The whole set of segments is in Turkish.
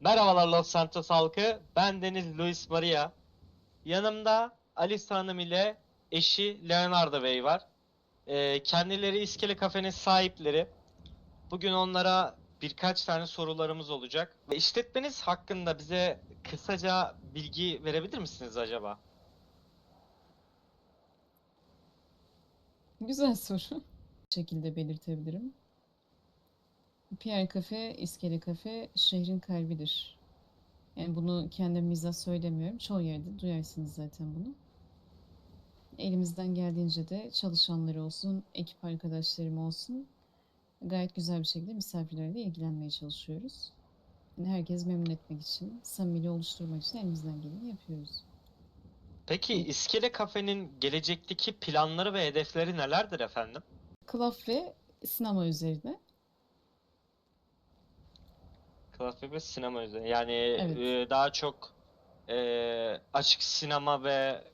Merhabalar Los Santos halkı. Ben Deniz Luis Maria. Yanımda Alice Hanım ile eşi Leonardo Bey var. Ee, kendileri İskele Kafe'nin sahipleri. Bugün onlara birkaç tane sorularımız olacak. İşletmeniz hakkında bize kısaca bilgi verebilir misiniz acaba? Güzel soru. Bu şekilde belirtebilirim. Pierre Cafe, İskele Cafe şehrin kalbidir. Yani bunu kendim mizah söylemiyorum. Çoğu yerde duyarsınız zaten bunu. Elimizden geldiğince de çalışanları olsun, ekip arkadaşlarım olsun gayet güzel bir şekilde misafirlerle ilgilenmeye çalışıyoruz. Yani herkes memnun etmek için, samimi oluşturmak için elimizden geleni yapıyoruz. Peki İskele Kafe'nin gelecekteki planları ve hedefleri nelerdir efendim? Klaf ve sinema üzerine. Kafe ve sinema üzerine. Yani Evet. e, daha çok e, açık sinema ve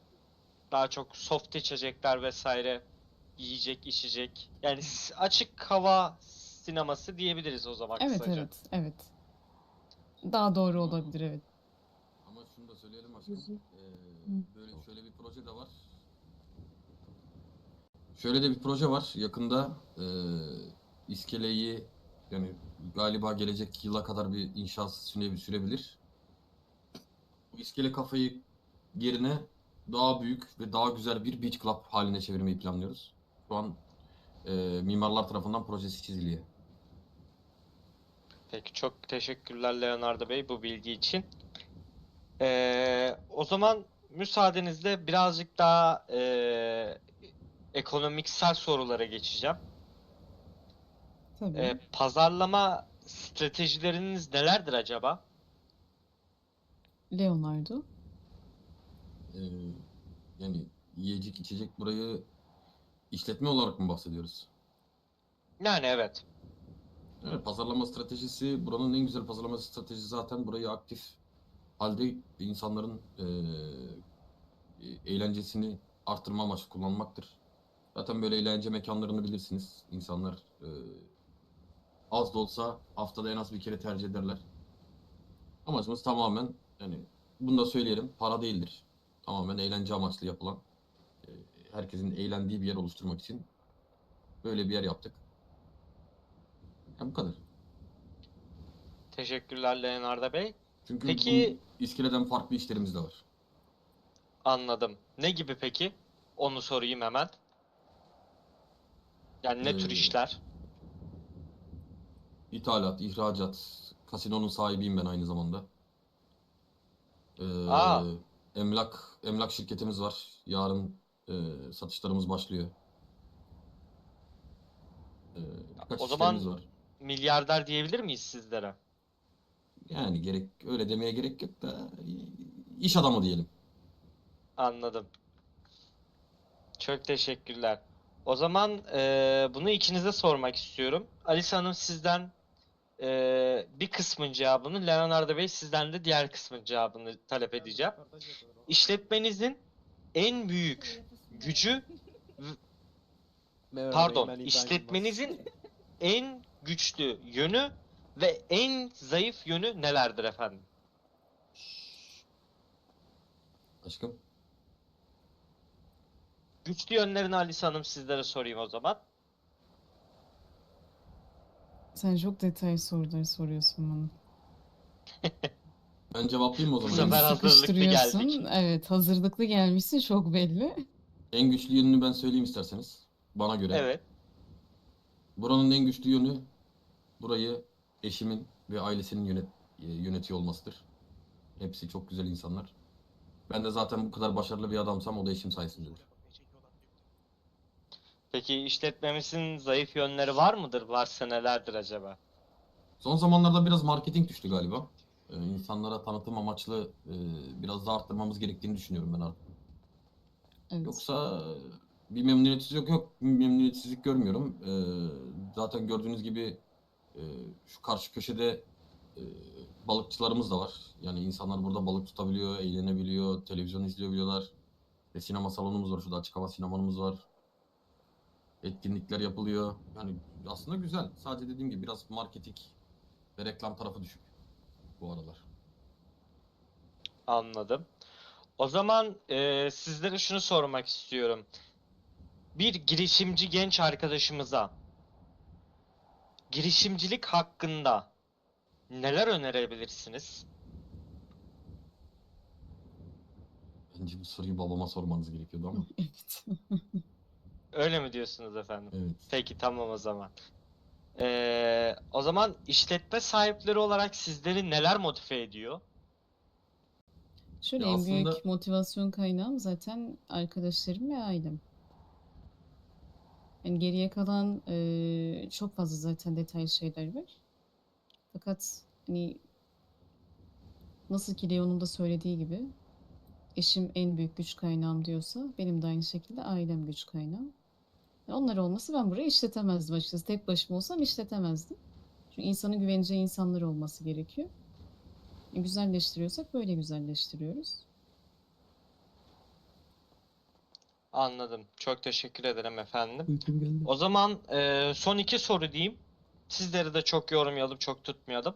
daha çok soft içecekler vesaire yiyecek, içecek. Yani açık hava sineması diyebiliriz o zaman Evet kısaca. evet evet. Daha doğru olabilir evet. Ama şunu da söyleyelim aşkım. Ee, böyle şöyle bir proje de var. Şöyle de bir proje var. Yakında e, iskeleyi yani galiba gelecek yıla kadar bir inşaat süre, sürebilir. Bu iskele kafayı yerine daha büyük ve daha güzel bir beach club haline çevirmeyi planlıyoruz. Şu an e, mimarlar tarafından projesi çiziliyor. Peki çok teşekkürler Leonardo Bey bu bilgi için. Ee, o zaman müsaadenizle birazcık daha e, ekonomiksel sorulara geçeceğim. Tabii. Ee, pazarlama stratejileriniz nelerdir acaba? Leonardo. Ee, yani yiyecek içecek burayı işletme olarak mı bahsediyoruz? Yani evet. Evet, pazarlama stratejisi, buranın en güzel pazarlama stratejisi zaten burayı aktif halde insanların eee, eğlencesini artırma amaçlı kullanmaktır. Zaten böyle eğlence mekanlarını bilirsiniz. İnsanlar eee, az da olsa haftada en az bir kere tercih ederler. Amacımız tamamen yani bunu da söyleyelim para değildir. Tamamen eğlence amaçlı yapılan eee, herkesin eğlendiği bir yer oluşturmak için böyle bir yer yaptık. Ya bu kadar. Teşekkürler Leonardo Bey. Çünkü Peki- iskeleden farklı işlerimiz de var. Anladım. Ne gibi peki? Onu sorayım hemen. Yani ne tür Ee, işler? İthalat, ihracat, kasinonun sahibiyim ben aynı zamanda. Ee, Aa. emlak, emlak şirketimiz var. Yarın e, satışlarımız başlıyor. Ee, birkaç O zaman- işlerimiz var. Milyarder diyebilir miyiz sizlere? Yani gerek öyle demeye gerek yok da iş adamı diyelim. Anladım. Çok teşekkürler. O zaman eee, bunu ikinize sormak istiyorum. Alice Hanım sizden eee, bir kısmın cevabını, Leonardo Bey sizden de diğer kısmın cevabını talep edeceğim. İşletmenizin en büyük gücü, pardon, işletmenizin en güçlü yönü ve en zayıf yönü nelerdir efendim? Aşkım. Güçlü yönlerini Alice Hanım sizlere sorayım o zaman. Sen çok detay sorular soruyorsun bana. Ben cevaplayayım mı o Bu zaman? sefer hazırlıklı sıkıştırıyorsun. geldik. Evet, hazırlıklı gelmişsin çok belli. En güçlü yönünü ben söyleyeyim isterseniz. Bana göre. Evet. Buranın en güçlü yönü burayı eşimin ve ailesinin yönet e, yönetiyor olmasıdır. Hepsi çok güzel insanlar. Ben de zaten bu kadar başarılı bir adamsam o da eşim sayesindedir. Peki işletmemizin zayıf yönleri var mıdır? Varsa nelerdir acaba? Son zamanlarda biraz marketing düştü galiba. Ee, insanlara tanıtım amaçlı e, biraz daha arttırmamız gerektiğini düşünüyorum ben artık. Evet. Yoksa e, bir memnuniyetsizlik yok, bir memnuniyetsizlik görmüyorum. Ee, zaten gördüğünüz gibi e, şu karşı köşede e, balıkçılarımız da var. Yani insanlar burada balık tutabiliyor, eğlenebiliyor, televizyon izleyebiliyorlar. Ve sinema salonumuz var, şurada açık hava sinemamız var. Etkinlikler yapılıyor. Yani aslında güzel. Sadece dediğim gibi biraz marketing ve reklam tarafı düşük. bu aralar. Anladım. O zaman e, sizlere şunu sormak istiyorum. Bir girişimci genç arkadaşımıza girişimcilik hakkında neler önerebilirsiniz? Bence bu soruyu babama sormanız gerekiyordu ama. Evet. Öyle mi diyorsunuz efendim? Evet. Peki tamam o zaman. Ee, o zaman işletme sahipleri olarak sizleri neler motive ediyor? Şöyle Ya en büyük aslında- motivasyon kaynağım zaten arkadaşlarım ve ailem. Yani geriye kalan eee, çok fazla zaten detaylı şeyler var. Fakat hani nasıl ki Leon'un da söylediği gibi eşim en büyük güç kaynağım diyorsa benim de aynı şekilde ailem güç kaynağım. Onlar olması ben burayı işletemezdim açıkçası. Tek başıma olsam işletemezdim. Çünkü insanın güveneceği insanlar olması gerekiyor. E, güzelleştiriyorsak böyle güzelleştiriyoruz. Anladım. Çok teşekkür ederim efendim. Uykum geldi. O zaman e, son iki soru diyeyim. Sizleri de çok yormayalım, çok tutmayalım.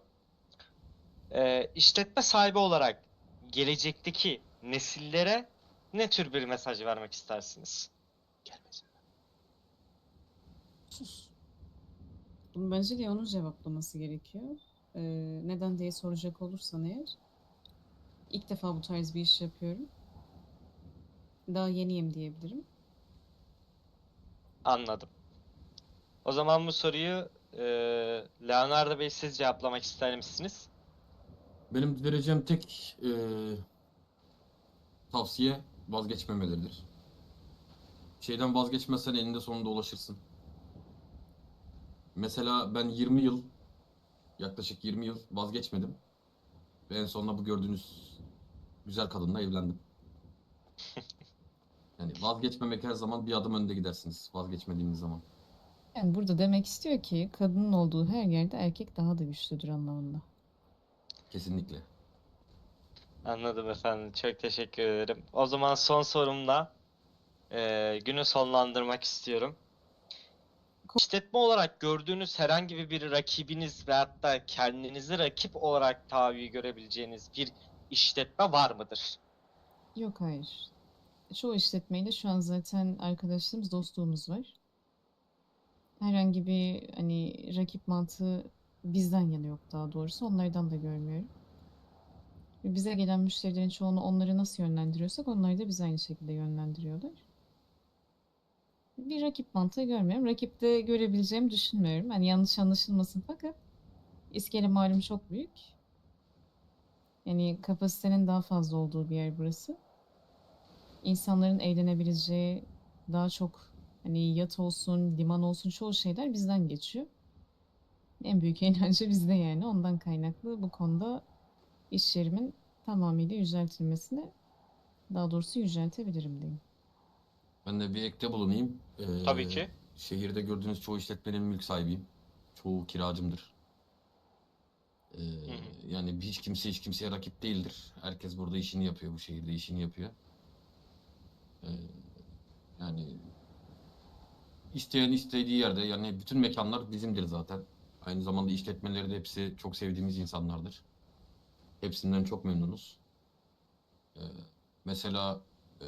E, işletme sahibi olarak gelecekteki nesillere ne tür bir mesaj vermek istersiniz? Gelmesin. Sus. Bunu bence Leon'un cevaplaması gerekiyor. Ee, neden diye soracak olursan eğer. ilk defa bu tarz bir iş yapıyorum. Daha yeniyim diyebilirim. Anladım. O zaman bu soruyu e, Leonardo Bey siz cevaplamak ister misiniz? Benim vereceğim tek e, tavsiye vazgeçmemeleridir. Şeyden vazgeçmezsen eninde sonunda ulaşırsın. Mesela ben 20 yıl, yaklaşık 20 yıl vazgeçmedim. Ve en sonunda bu gördüğünüz güzel kadınla evlendim. Yani vazgeçmemek her zaman bir adım önde gidersiniz. Vazgeçmediğiniz zaman. Yani burada demek istiyor ki kadının olduğu her yerde erkek daha da güçlüdür anlamında. Kesinlikle. Anladım efendim. Çok teşekkür ederim. O zaman son sorumla e, günü sonlandırmak istiyorum. İşletme olarak gördüğünüz herhangi bir rakibiniz veyahut da kendinizi rakip olarak tabi görebileceğiniz bir işletme var mıdır? Yok hayır. Çoğu işletmeyle şu an zaten arkadaşlığımız, dostluğumuz var. Herhangi bir hani rakip mantığı bizden yana yok daha doğrusu. Onlardan da görmüyorum. Bize gelen müşterilerin çoğunu onları nasıl yönlendiriyorsak onları da bize aynı şekilde yönlendiriyorlar. Bir rakip mantığı görmüyorum. Rakip de görebileceğimi düşünmüyorum. Hani yanlış anlaşılmasın fakat İskele malum çok büyük. Yani kapasitenin daha fazla olduğu bir yer burası. İnsanların eğlenebileceği daha çok hani yat olsun, liman olsun çoğu şeyler bizden geçiyor. En büyük eğlence bizde yani. Ondan kaynaklı bu konuda iş yerimin tamamıyla yüceltilmesini daha doğrusu yüceltebilirim diyeyim. Ben de bir ekte bulunayım. Ee, Tabii ki. Şehirde gördüğünüz çoğu işletmenin mülk sahibiyim. Çoğu kiracımdır. Ee, hı. yani hiç kimse hiç kimseye rakip değildir. Herkes burada işini yapıyor, bu şehirde işini yapıyor. Ee, yani isteyen istediği yerde yani bütün mekanlar bizimdir zaten. Aynı zamanda işletmeleri de hepsi çok sevdiğimiz insanlardır. Hepsinden çok memnunuz. Ee, mesela e,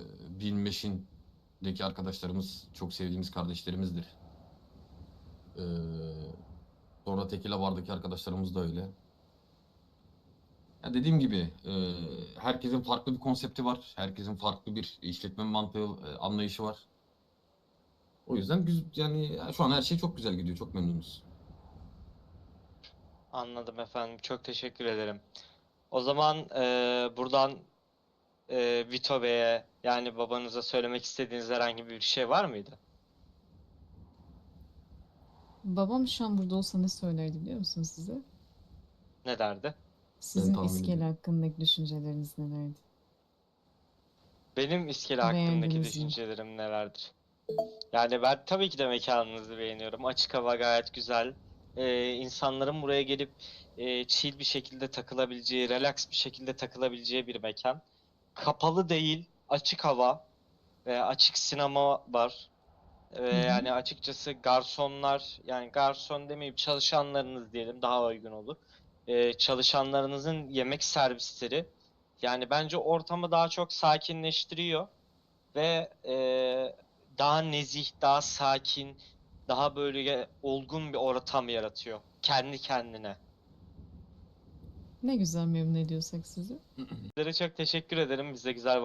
Bilmeş'indeki arkadaşlarımız çok sevdiğimiz kardeşlerimizdir. Ee, sonra Tekila Bar'daki arkadaşlarımız da öyle. Ya dediğim gibi e, herkesin farklı bir konsepti var. Herkesin farklı bir işletme mantığı, e, anlayışı var. O yüzden güz yani ya şu an her şey çok güzel gidiyor. Çok memnunuz. Anladım efendim. Çok teşekkür ederim. O zaman e, buradan e, Vito Bey'e yani babanıza söylemek istediğiniz herhangi bir şey var mıydı? Babam şu an burada olsa ne söylerdi biliyor musunuz size? Ne derdi? Sizin tahmin iskele ediyorum. hakkındaki düşünceleriniz nelerdi? Benim iskele hakkındaki Beğendiniz mi? düşüncelerim nelerdir? Yani ben tabii ki de mekanınızı beğeniyorum. Açık hava gayet güzel. Ee, insanların buraya gelip e, chill bir şekilde takılabileceği, relax bir şekilde takılabileceği bir mekan. Kapalı değil, açık hava ve açık sinema var. Hı. yani açıkçası garsonlar, yani garson demeyip çalışanlarınız diyelim daha uygun olur. e, çalışanlarınızın yemek servisleri yani bence ortamı daha çok sakinleştiriyor ve e, daha nezih, daha sakin, daha böyle olgun bir ortam yaratıyor kendi kendine. Ne güzel memnun ediyorsak sizi. Sizlere çok teşekkür ederim bize güzel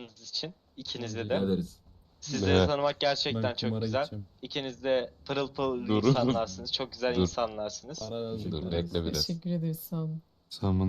vaktiniz için. İkinizde Rica de. ederiz. Sizleri Be. tanımak gerçekten Ben çok kumara güzel. gideceğim. İkiniz de pırıl pırıl Dur. insanlarsınız. Çok güzel Dur. insanlarsınız. Para Teşekkür lazım. ederiz. Bekle biraz. Teşekkür ederiz sağ olun. Sen bana